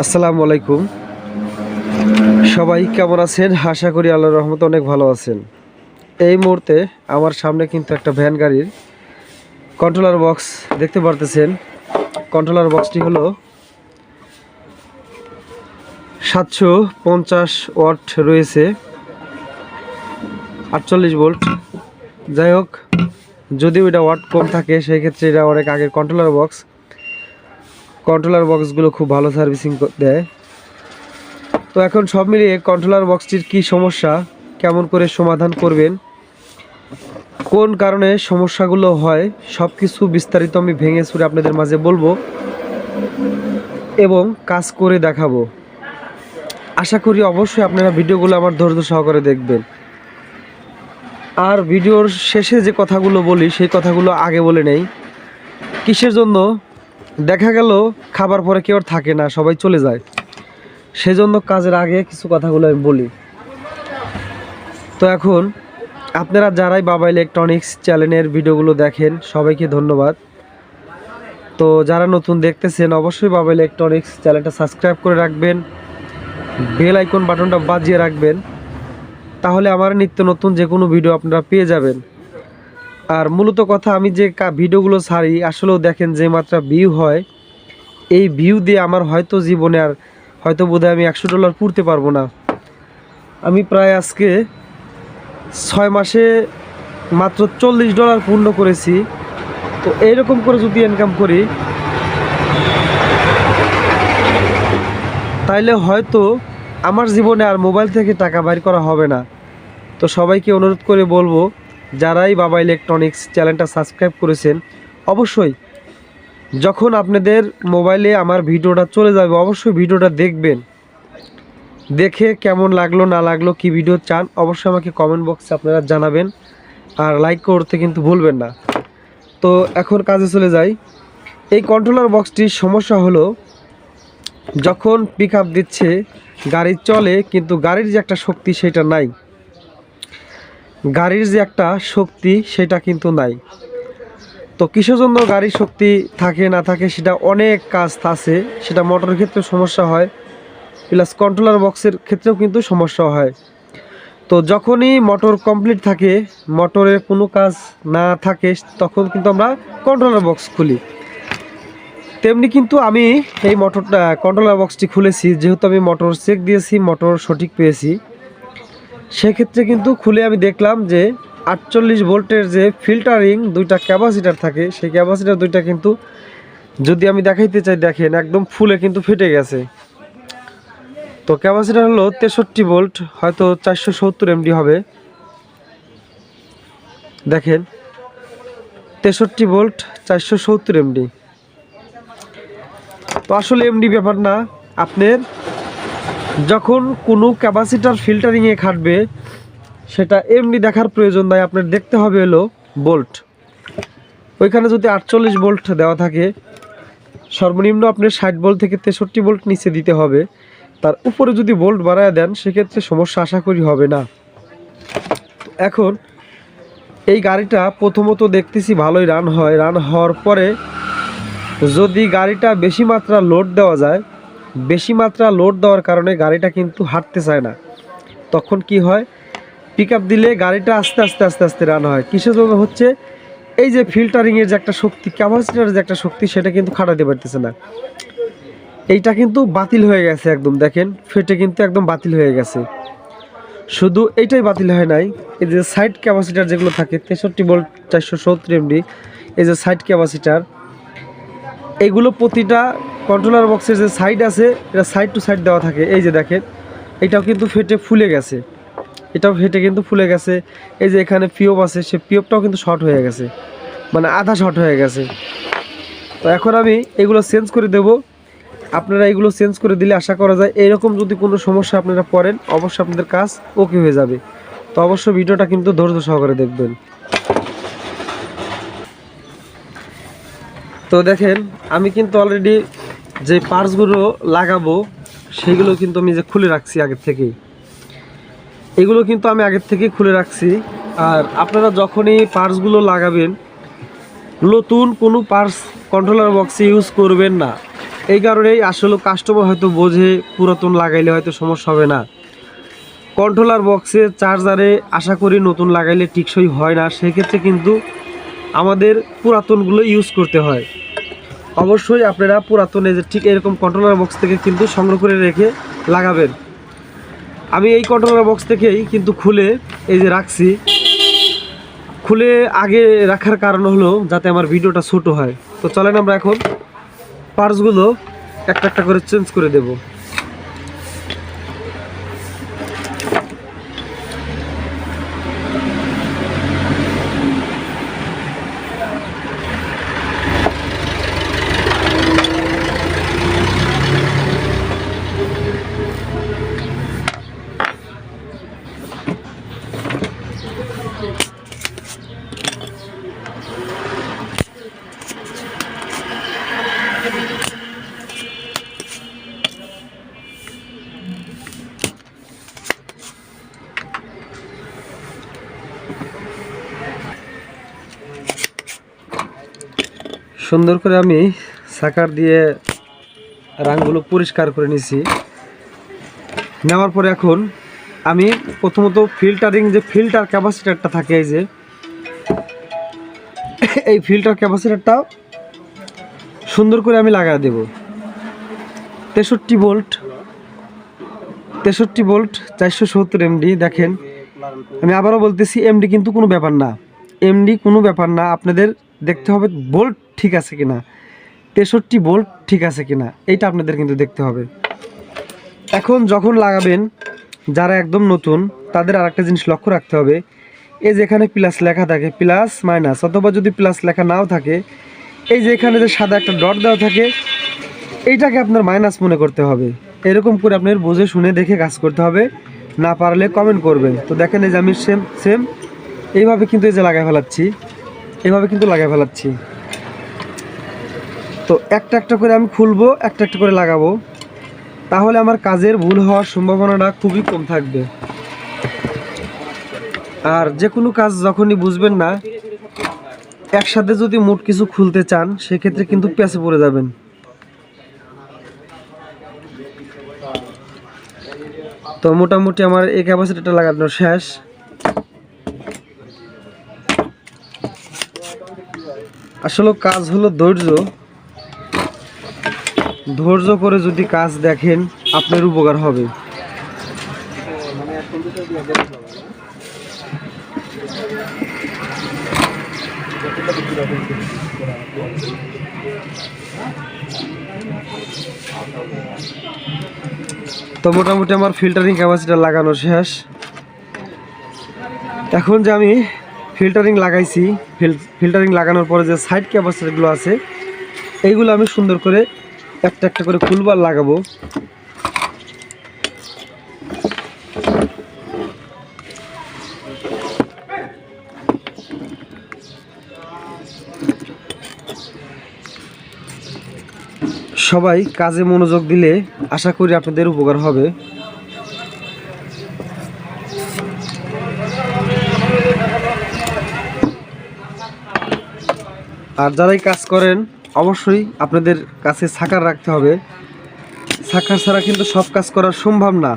আসসালামু আলাইকুম। সবাই কেমন আছেন? আশা করি আল্লাহর রহমতে অনেক ভালো আছেন। এই মুহূর্তে আমার সামনে কিন্তু একটা ভ্যান গাড়ির কন্ট্রোলার বক্স দেখতে পারতেছেন। কন্ট্রোলার বক্সটি হলো সাতশো পঞ্চাশ ওয়াট রয়েছে, আটচল্লিশ ভোল্ট যাই হোক যদি ওইটা ওয়াট কম থাকে, সেই ক্ষেত্রে এটা অনেক আগের কন্ট্রোলার বক্স কন্ট্রোলার বক্সগুলো খুব ভালো সার্ভিসিং দেয়। তো এখন সব মিলিয়ে কন্ট্রোলার বক্সটির কি সমস্যা? কেমন করে সমাধান করবেন? কোন কারণে সমস্যাগুলো হয়? সব কিছু বিস্তারিত আমি ভেঙে চুরে আপনাদের মাঝে বলব এবং কাজ করে দেখাবো। আশা করি অবশ্যই আপনারা ভিডিওগুলো আমার ধৈর্য সহকারে দেখবেন। আর ভিডিওর শেষে যে কথাগুলো বলি, সেই কথাগুলো আগে বলে নেই। কিসের জন্য? দেখা গেল খাবার পরে কেউ আর থাকে না, সবাই চলে যায়। সেজন্য কাজের আগে কিছু কথাগুলো আমি বলি। তো এখন আপনারা যারাই বাবা ইলেকট্রনিক্স চ্যানেলের ভিডিওগুলো দেখেন, সবাইকে ধন্যবাদ। তো যারা নতুন দেখতেছেন, অবশ্যই বাবা ইলেকট্রনিক্স চ্যানেলটা সাবস্ক্রাইব করে রাখবেন বেল আইকন বাটনটা বাজিয়ে রাখবেন, তাহলে আমার নিত্য নতুন যে কোনো ভিডিও আপনারা পেয়ে যাবেন। আর মূলত কথা আমি যে ভিডিওগুলো ছাড়ি, আসলেও দেখেন যে মাত্রা ভিউ হয়, এই ভিউ দিয়ে আমার হয়তো জীবনে আর হয়তো বোধহয় আমি একশো ডলার পুড়তে পারব না। আমি প্রায় আজকে ছয় মাসে মাত্র চল্লিশ ডলার পূর্ণ করেছি। তো এইরকম করে যদি ইনকাম করি, তাইলে হয়তো আমার জীবনে আর মোবাইল থেকে টাকা বাইর করা হবে না। তো সবাইকে অনুরোধ করে বলব যারাই বাবা ইলেকট্রনিক্স চ্যানেলটা সাবস্ক্রাইব করেছেন, অবশ্যই যখন আপনাদের মোবাইলে আমার ভিডিওটা চলে যাবে, অবশ্যই ভিডিওটা দেখবেন। দেখে কেমন লাগল, না লাগল, কি ভিডিও চান, অবশ্যই আমাকে কমেন্ট বক্সে আপনারা জানাবেন। আর লাইক করতে কিন্তু ভুলবেন না। তো এখন কাজে চলে যাই। এই কন্ট্রোলার বক্সটির সমস্যা হলো, যখন পিক দিচ্ছে, গাড়ি চলে, কিন্তু গাড়ির যে একটা শক্তি সেটা নাই। গাড়ির যে একটা শক্তি, সেটা কিন্তু নাই। তো কিসের জন্য গাড়ির শক্তি থাকে, না থাকে, সেটা অনেক কাজ আছে। সেটা মোটরের ক্ষেত্রে সমস্যা হয়, প্লাস কন্ট্রোলার বক্সের ক্ষেত্রেও কিন্তু সমস্যা হয়। তো যখনই মোটর কমপ্লিট থাকে মোটরের কোনো কাজ না থাকে, তখন কিন্তু আমরা কন্ট্রোলার বক্স খুলি। তেমনি কিন্তু আমি এই মোটরটা কন্ট্রোলার বক্সটি খুলেছি, যেহেতু আমি মোটর চেক দিয়েছি মোটর সঠিক পেয়েছি। সেক্ষেত্রে কিন্তু খুলে আমি দেখলাম যে আটচল্লিশ ভোল্টের যে ফিল্টারিং দুইটা ক্যাপাসিটার থাকে, সেই ক্যাপাসিটার দুইটা কিন্তু যদি আমি দেখাইতে চাই, দেখেন একদম ফুলে কিন্তু ফেটে গেছে। তো ক্যাপাসিটার হলো তেষট্টি ভোল্ট, হয়তো চারশো সত্তর এমডি হবে। দেখেন, তেষট্টি ভোল্ট, চারশো সত্তর এমডি। তো আসলে এমডি ব্যাপার না, আপনার যখন কোনো ক্যাপাসিটার ফিল্টারিংয়ে খাটবে, সেটা এমনি দেখার প্রয়োজন নাই, আপনার দেখতে হবে হলো বোল্ট ওইখানে যদি আটচল্লিশ বোল্ট দেওয়া থাকে, সর্বনিম্ন আপনার ষাট বোল্ট থেকে তেষট্টি বোল্ট নিচে দিতে হবে। তার উপরে যদি বোল্ট বাড়ায় দেন, সেক্ষেত্রে সমস্যা আশা করি হবে না। এখন, এই গাড়িটা প্রথমত দেখতেছি ভালোই রান হয়। রান হওয়ার পরে যদি গাড়িটা বেশি মাত্রা লোড দেওয়া যায় বেশি মাত্রা লোড দেওয়ার কারণে গাড়িটা কিন্তু হাঁটতে চায় না। তখন কি হয়? পিক দিলে গাড়িটা আস্তে আস্তে আস্তে আস্তে রান হয়। কিসের জন্য হচ্ছে? এই যে ফিল্টারিংয়ের যে একটা শক্তি ক্যাপাসিটারের যে একটা শক্তি, সেটা কিন্তু খাটাতে পারতেছে না। এইটা কিন্তু বাতিল হয়ে গেছে একদম, দেখেন। ফেটে কিন্তু একদম বাতিল হয়ে গেছে। শুধু এইটাই বাতিল হয় নাই। এই যে সাইড ক্যাপাসিটার যেগুলো থাকে, তেষট্টি ভোল্ট চারশো সত্তর এমডি এই যে সাইড ক্যাপাসিটার এইগুলো প্রতিটা কন্ট্রোলার বক্সের যে সাইড আছে, এটা সাইড টু সাইড দেওয়া থাকে। এই যে দেখেন, এটাও কিন্তু ফেটে ফুলে গেছে। এটাও ফেটে কিন্তু ফুলে গেছে। এই যে এখানে পিওপ আছে, সে পিওপটাও কিন্তু শর্ট হয়ে গেছে। মানে আধা শর্ট হয়ে গেছে। তো এখন আমি এগুলো চেঞ্জ করে দেব। আপনারা এগুলো চেঞ্জ করে দিলে আশা করা যায় এরকম যদি কোনো সমস্যা আপনারা পড়েন, অবশ্যই আপনাদের কাজ ওকে হয়ে যাবে। তো অবশ্যই ভিডিওটা কিন্তু ধৈর্য সহকারে দেখবেন। তো দেখেন, আমি কিন্তু অলরেডি যে পার্টসগুলো লাগাবো, সেগুলো কিন্তু আমি যে খুলে রাখছি আগের থেকেই। এগুলো কিন্তু আমি আগের থেকেই খুলে রাখছি। আর আপনারা যখনই পার্টসগুলো লাগাবেন, নতুন কোনো পার্টস কন্ট্রোলার বক্সে ইউজ করবেন না। এই কারণেই আসলে কাস্টমার হয়তো বোঝে, পুরাতন লাগাইলে হয়তো সমস্যা হবে না। কন্ট্রোলার বক্সে চার্জারে আশা করি নতুন লাগাইলে টিকসই হয় না। সেক্ষেত্রে কিন্তু আমাদের পুরাতনগুলো ইউজ করতে হয়। অবশ্যই আপনারা পুরাতন যে ঠিক এরকম কন্ট্রোলার বক্স থেকে কিন্তু সংগ্রহ করে রেখে লাগাবেন। আমি এই কন্ট্রোলার বক্স থেকেই কিন্তু খুলে এই যে রাখছি। খুলে আগে রাখার কারণ হলো যাতে আমার ভিডিওটা ছোট হয়। তো চলেন আমরা এখন পার্টসগুলো একটা একটা করে চেঞ্জ করে দেব। সুন্দর করে আমি সাকার দিয়ে রাংগুলো পরিষ্কার করে নিছি। নেওয়ার পরে এখন আমি প্রথমত ফিল্টারিং যে ফিল্টার ক্যাপাসিটারটা থাকে এই যে, এই ফিল্টার ক্যাপাসিটারটা সুন্দর করে আমি লাগা দেব। তেষট্টি ভোল্ট তেষট্টি ভোল্ট চারশো সত্তর এমডি দেখেন। আমি আবারও বলতেছি এমডি কিন্তু কোনো ব্যাপার না। এমডি কোনো ব্যাপার না, আপনাদের দেখতে হবে বোল্ট ঠিক আছে কিনা? তেষট্টি বোল্ট ঠিক আছে কিনা? এইটা আপনাদের কিন্তু দেখতে হবে। এখন যখন লাগাবেন, যারা একদম নতুন, তাদের আর একটা জিনিস লক্ষ্য রাখতে হবে। এই যেখানে প্লাস লেখা থাকে প্লাস মাইনাস অথবা যদি প্লাস লেখা নাও থাকে, এই যে এখানে যে সাদা একটা ডট দেওয়া থাকে, এইটাকে আপনার মাইনাস মনে করতে হবে। এরকম করে আপনার বুঝে শুনে দেখে কাজ করতে হবে। না পারলে কমেন্ট করবেন। তো দেখেন এই যে আমি সেম সেম এইভাবে কিন্তু এই যে লাগাই ফেলাচ্ছি। এইভাবে কিন্তু লাগাই ফেলাচ্ছি। তো একটা একটা করে আমি খুলবো, একটা একটা করে লাগাবো। তাহলে আমার কাজের ভুল হওয়ার সম্ভাবনাটা খুবই কম থাকবে। আর যে কোনো কাজ যখনই বুঝবেন না, একসাথে যদি মোট কিছু খুলতে চান, সেক্ষেত্রে কিন্তু পেঁচে পড়ে যাবেন। তো মোটামুটি আমার এই ক্যাপাসিটিটা লাগানো শেষ। আসলে কাজ হলো ধৈর্য। ধৈর্য করে যদি কাজ দেখেন, আপনার উপকার হবে। তো মোটামুটি আমার ফিল্টারিং ক্যাপাসিটি লাগানো শেষ। এখন যে আমি ফিল্টারিং লাগাইছি ফিল্টারিং লাগানোর পরে যে সাইড ক্যাপাসিটিগুলো আছে, এইগুলো আমি সুন্দর করে একটা একটা করে খুলবো আর লাগাবো। সবাই কাজে মনোযোগ দিলে আশা করি আপনাদের উপকার হবে। আর যারাই কাজ করেন অবশ্যই আপনাদের কাছে সাকার রাখতে হবে। সাকার ছাড়া কিন্তু সব কাজ করা সম্ভব না।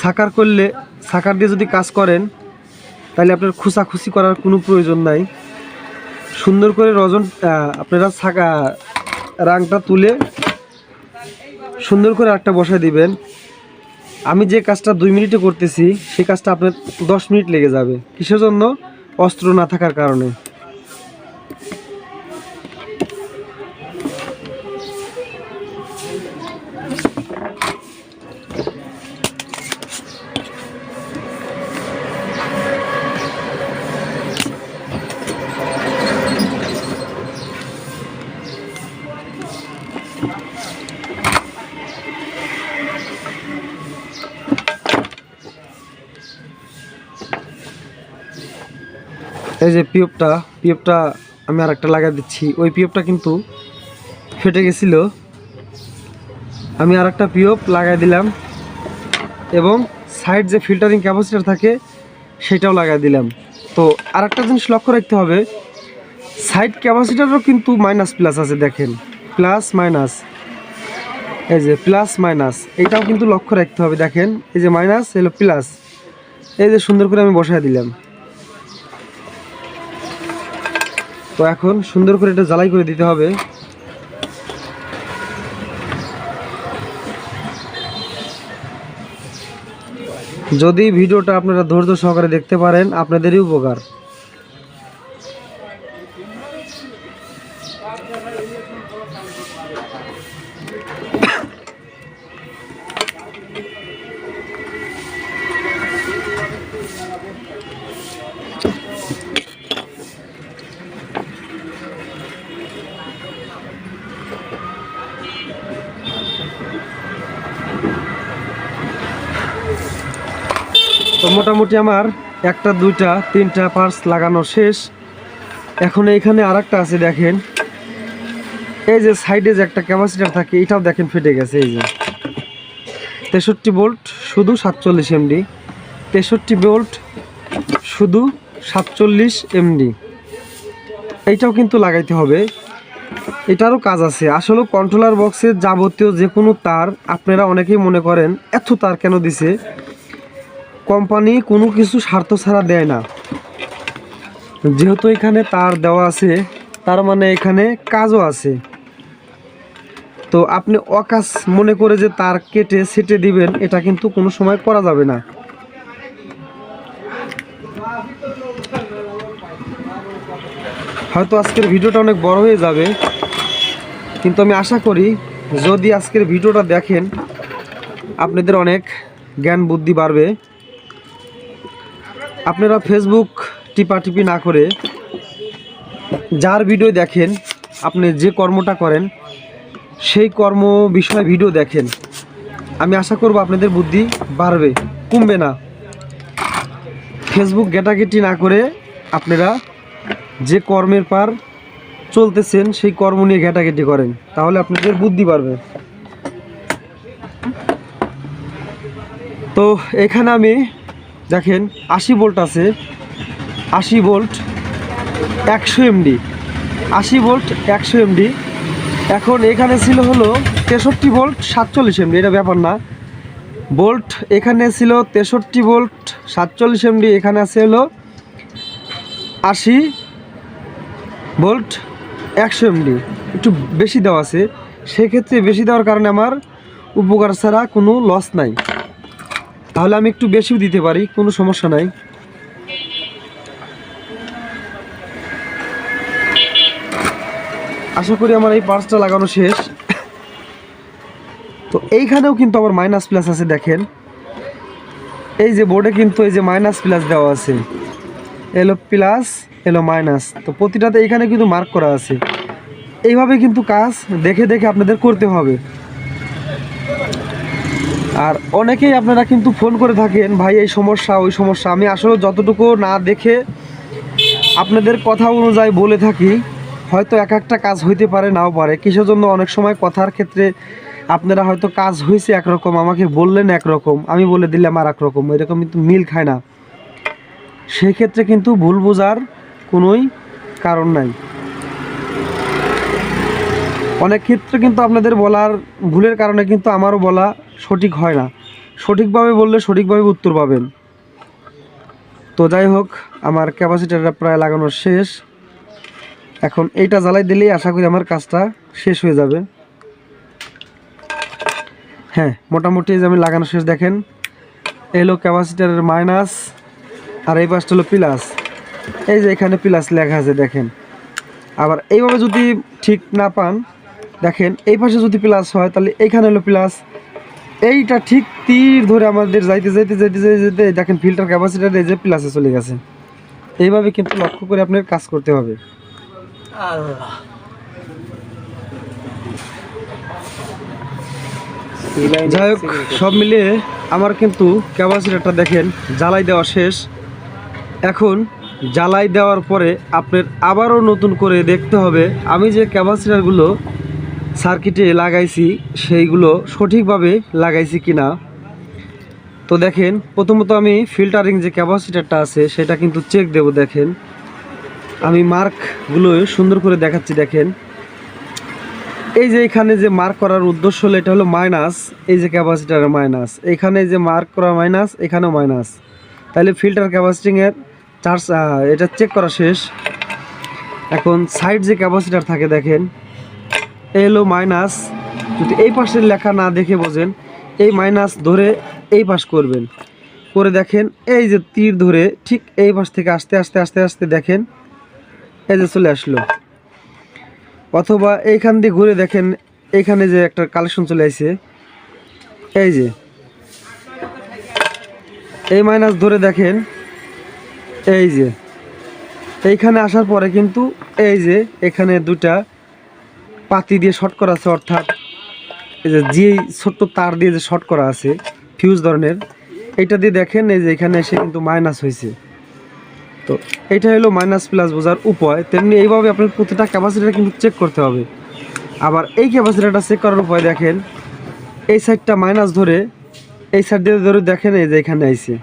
সাকার করলে, সাকার দিয়ে যদি কাজ করেন, তাহলে আপনার খুশাখুশি করার কোনো প্রয়োজন নাই। সুন্দর করে রজন আপনারা সাকা, রাংটা তুলে সুন্দর করে একটা বসায় দিবেন। আমি যে কাজটা দুই মিনিটে করতেছি, সেই কাজটা আপনার দশ মিনিট লেগে যাবে। কিসের জন্য? অস্ত্র না থাকার কারণে। এই যে পিওপটা পিওপটা আমি আর একটা লাগাই দিচ্ছি। ওই পিওপটা কিন্তু ফেটে গেছিল। আমি আর একটা পিওপ লাগাই দিলাম এবং সাইড যে ফিল্টারিং ক্যাপাসিটার থাকে, সেটাও লাগাই দিলাম। তো আর একটা জিনিস লক্ষ্য রাখতে হবে, সাইড ক্যাপাসিটারও কিন্তু মাইনাস প্লাস আছে, দেখেন। Plus minus. এই যে প্লাস মাইনাস এইটাও কিন্তু লক্ষ্য রাখতে হবে, দেখেন। এই যে মাইনাস, এলো প্লাস। এই যে সুন্দর করে আমি বসায় দিলাম। তো এখন সুন্দর করে এটা জ্বালাই করে দিতে হবে। যদি ভিডিওটা আপনারা ধৈর্য সহকারে দেখতে পারেন, আপনাদেরই উপকার। মোটামুটি আমার একটা, দুইটা, তিনটা পার্স লাগানো শেষ। এখন এইখানে আর আছে, দেখেন। এই যে সাইডে যে একটা ক্যাপাসিটার থাকে, এটাও দেখেন ফেটে গেছে, এই যে। তেষট্টি বোল্ট শুধু সাতচল্লিশ এমডি তেষট্টি বোল্ট শুধু সাতচল্লিশ এমডি এইটাও কিন্তু লাগাইতে হবে। এটারও কাজ আছে। আসলে কন্ট্রোলার বক্সের যাবতীয় যে কোনো তার আপনারা অনেকেই মনে করেন, এত তার কেন দিছে? কোম্পানি কোনো কিছু স্বার্থ ছাড়া দেয় না। যেহেতু এখানে তার দেওয়া আছে, তার মানে এখানে কাজও আছে। তো আপনি অকাজ মনে করে যে তার কেটে সেটে দিবেন, এটা কিন্তু কোনো সময় করা যাবে না। হয়তো আজকের ভিডিওটা অনেক বড় হয়ে যাবে, কিন্তু আমি আশা করি যদি আজকের ভিডিওটা দেখেন, আপনাদের অনেক জ্ঞান বুদ্ধি বাড়বে। আপনারা ফেসবুক টিপাটিপি না করে যার ভিডিও দেখেন, আপনি যে কর্মটা করেন, সেই কর্ম বিষয়ে ভিডিও দেখেন। আমি আশা করব আপনাদের বুদ্ধি বাড়বে, কমবে না। ফেসবুক গেটাগেটি না করে আপনারা যে কর্মের পার চলতেছেন, সেই কর্ম নিয়ে ঘেটাঘেটি করেন, তাহলে আপনাদের বুদ্ধি বাড়বে। তো এখানে আমি দেখেন, আশি ভোল্ট আছে। আশি ভোল্ট একশো এমডি আশি ভোল্ট একশো এমডি এখন এখানে ছিল হলো তেষট্টি ভোল্ট সাতচল্লিশ এমডি এটা ব্যাপার না। ভোল্ট এখানে ছিল তেষট্টি ভোল্ট সাতচল্লিশ এমডি এখানে আছে হলো আশি ভোল্ট একশো এমডি একটু বেশি দেওয়া আছে। সেক্ষেত্রে বেশি দেওয়ার কারণে আমার উপকার ছাড়া কোনো লস নাই। তাহলে আমি একটু বেশিও দিতে পারি, কোনো সমস্যা নাই। আশা করি আমার এই পার্সটা লাগানো শেষ। তো এইখানেও কিন্তু আবার মাইনাস প্লাস আছে, দেখেন। এই যে বোর্ডে কিন্তু এই যে মাইনাস প্লাস দেওয়া আছে। এলো প্লাস এলো মাইনাস তো প্রতিটাতে এইখানে কিন্তু মার্ক করা আছে। এইভাবে কিন্তু কাজ দেখে দেখে আপনাদের করতে হবে। আর অনেকেই আপনারা কিন্তু ফোন করে থাকেন, ভাই, এই সমস্যা, ওই সমস্যা। আমি আসলে যতটুকু না দেখে আপনাদের কথা অনুযায়ী বলে থাকি, হয়তো এক একটা কাজ হইতে পারে, নাও পারে। কিসের জন্য অনেক সময় কথার ক্ষেত্রে আপনারা হয়তো কাজ হয়েছে একরকম, আমাকে বললেন একরকম, আমি বলে দিলাম আর একরকম এরকম কিন্তু মিল খায় না। সেই ক্ষেত্রে কিন্তু ভুল বোঝার কোনোই কারণ নাই। অনেক ক্ষেত্রে কিন্তু আপনাদের বলার ভুলের কারণে কিন্তু আমারও বলা সঠিক হয় না। সঠিকভাবে বললে সঠিকভাবে উত্তর পাবেন। তো যাই হোক, আমার ক্যাপাসিটারটা প্রায় লাগানো শেষ। এখন এইটা জ্বালাই দিলেই আশা করি আমার কাজটা শেষ হয়ে যাবে। হ্যাঁ মোটামুটি যে আমি লাগানো শেষ, দেখেন। এলো ক্যাপাসিটারের মাইনাস আর এই পাশটা হলো প্লাস। এই যে এখানে প্লাস লেখা আছে, দেখেন। আবার এইভাবে যদি ঠিক না পান দেখেন, এই পাশে যদি প্লাস হয়, তাহলে এইখানে হলো প্লাস এইটা ঠিক তীর ধরে আমাদের যাইতে যাইতে যাইতে যাইতে যেতে দেখেন ফিল্টার ক্যাপাসিটার এই যে প্লাসে চলে গেছে। এইভাবে কিন্তু লক্ষ্য করে আপনার কাজ করতে হবে। যাই হোক, সব মিলিয়ে আমার কিন্তু ক্যাপাসিটারটা দেখেন, জ্বালাই দেওয়া শেষ। এখন জ্বালাই দেওয়ার পরে আপনার আবারও নতুন করে দেখতে হবে, আমি যে ক্যাপাসিটারগুলো সার্কিটে লাগাইছি, সেইগুলো সঠিকভাবে লাগাইছি কি না তো দেখেন, প্রথমত আমি ফিল্টারিং যে ক্যাপাসিটারটা আছে, সেটা কিন্তু চেক দেব, দেখেন। আমি মার্কগুলো সুন্দর করে দেখাচ্ছি, দেখেন। এই যে এখানে যে মার্ক করার উদ্দেশ্য হলো, এটা হলো মাইনাস এই যে ক্যাপাসিটারের মাইনাস এখানে যে মার্ক করা মাইনাস এখানেও মাইনাস তাহলে ফিল্টার ক্যাপাসিটিংয়ের চার্জ এটা চেক করা শেষ। এখন সাইড যে ক্যাপাসিটার থাকে, দেখেন। এই হলো মাইনাস যদি এই পাশের লেখা না দেখে বোঝেন, এই মাইনাস ধরে এই পাশ করবেন। করে দেখেন, এই যে তীর ধরে ঠিক এই পাশ থেকে আস্তে আস্তে আস্তে আস্তে দেখেন, এই যে চলে আসলো। অথবা এইখান দিয়ে ঘুরে দেখেন, এইখানে যে একটা কালেকশন চলে আসছে এই যে। এই মাইনাস ধরে দেখেন, এই যে। এইখানে আসার পরে কিন্তু এই যে এখানে দুটা পাতি দিয়ে শর্ট করা আছে, অর্থাৎ এই যে যে ছোট্ট তার দিয়ে যে শর্ট করা আছে ফিউজ ধরনের, এইটা দিয়ে দেখেন, এই যে এখানে এসে কিন্তু মাইনাস হয়েছে। তো এইটা হলো মাইনাস প্লাস বোঝার উপায়। তেমনি এইভাবে আপনার প্রতিটা ক্যাপাসিটিটা কিন্তু চেক করতে হবে। আবার এই ক্যাপাসিটারটা চেক করার উপায় দেখেন, এই সাইডটা মাইনাস ধরে, এই সাইড দিয়ে ধরে দেখেন, এই যে এখানে আইছে।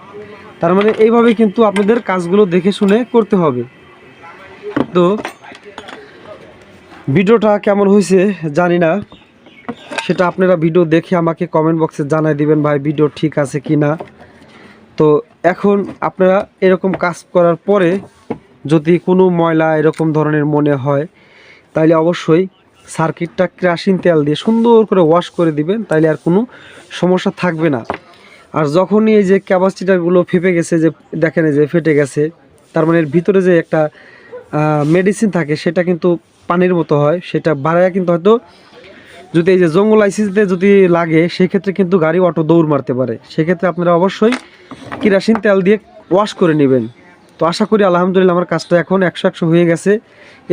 তার মানে এইভাবে কিন্তু আপনাদের কাজগুলো দেখে শুনে করতে হবে। তো ভিডিওটা কেমন হয়েছে জানি না। সেটা আপনারা ভিডিও দেখে আমাকে কমেন্ট বক্সে জানাই দিবেন ভাই, ভিডিও ঠিক আছে কি না। তো এখন আপনারা এরকম কাজ করার পরে যদি কোনো ময়লা এরকম ধরনের মনে হয় তাহলে অবশ্যই সার্কিটটা ক্রাশিন তেল দিয়ে সুন্দর করে ওয়াশ করে দিবেন তাহলে আর কোনো সমস্যা থাকবে না। আর যখনই এই যে ক্যাপাসিটারগুলো ফেপে গেছে যে, দেখেন যে ফেটে গেছে, তার মানে ভিতরে যে একটা মেডিসিন থাকে, সেটা কিন্তু পানির মতো হয়, সেটা বাড়ায় কিন্তু হয়তো যদি এই যে জঙ্গল আইসিসতে যদি লাগে, সেক্ষেত্রে কিন্তু গাড়ি অটো দৌড় মারতে পারে। সেক্ষেত্রে আপনারা অবশ্যই কিরাসিন তেল দিয়ে ওয়াশ করে নেবেন। তো আশা করি আলহামদুলিল্লাহ আমার কাজটা এখন একশো একশো হয়ে গেছে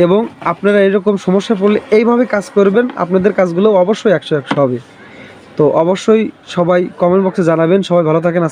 এবং আপনারা এরকম সমস্যা পড়লে এইভাবে কাজ করবেন, আপনাদের কাজগুলো অবশ্যই একশো একশো হবে। তো অবশ্যই সবাই কমেন্ট বক্সে জানাবেন। সবাই ভালো থাকেন